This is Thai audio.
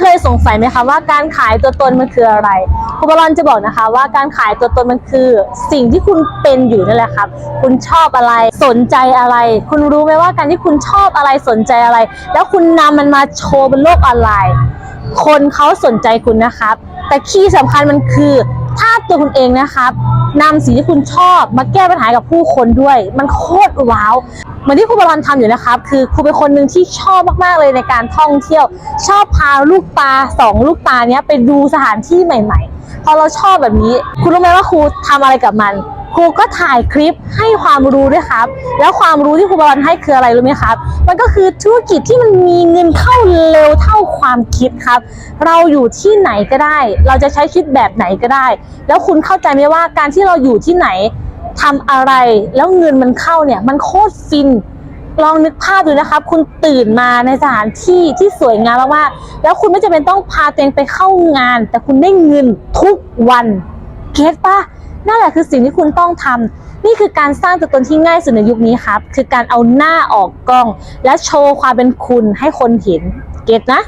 เคยสงสัยไหมคะว่าการขายตัวตนมันคืออะไรครูบอลอนจะบอกนะคะ ว่าการขายตัวตนมันคือ สิ่งที่คุณเป็นอยู่นั่นแหละครับ คุณชอบอะไรสนใจอะไร คุณรู้ไหมว่าการที่คุณชอบอะไรสนใจอะไร แล้วคุณนำมันมาโชว์บนโลกออนไลน์ คนเขาสนใจคุณนะครับ แต่คีย์สำคัญมันคือ ถ้าตัวคุณเองนะครับ นำสิ่งที่คุณชอบมาแก้ปัญหากับผู้คนด้วย มันโคตรว้าวเหมือนที่ครูบอลอนทำอยู่นะครับ คือครูเป็นคนหนึ่งที่ชอบมากๆเลยในการท่องเที่ยว ชอบพาลูกตาสองลูกตาเนี้ยไปดูสถานที่ใหม่ ๆ พอเราชอบแบบนี้ คุณรู้ไหมว่าครูทำอะไรกับมัน ครูก็ถ่ายคลิปให้ความรู้ด้วยครับ แล้วความรู้ที่ครูบอลให้คืออะไรรู้ไหมครับ มันก็คือธุรกิจที่มันมีเงินเข้าเร็วเท่าความคิดครับ เราอยู่ที่ไหนก็ได้ เราจะใช้ชีวิตแบบไหนก็ได้ แล้วคุณเข้าใจไหมว่าการที่เราอยู่ที่ไหนทำอะไรแล้วเงินมันเข้าเนี่ยมันโคตรฟินลองนึกภาพดูนะครับ คุณตื่นมาในสถานที่ที่สวยงามมากๆแล้วคุณไม่จำเป็นต้องพาตัวเองไปเข้างาน แต่คุณได้เงินทุกวันเก็ตปะ นั่นแหละคือสิ่งที่คุณต้องทำนี่คือการสร้างตัวตนที่ง่ายสุดในยุคนี้ครับ คือการเอาหน้าออกกล้อง และโชว์ความเป็นคุณให้คนเห็น เก็ตนะ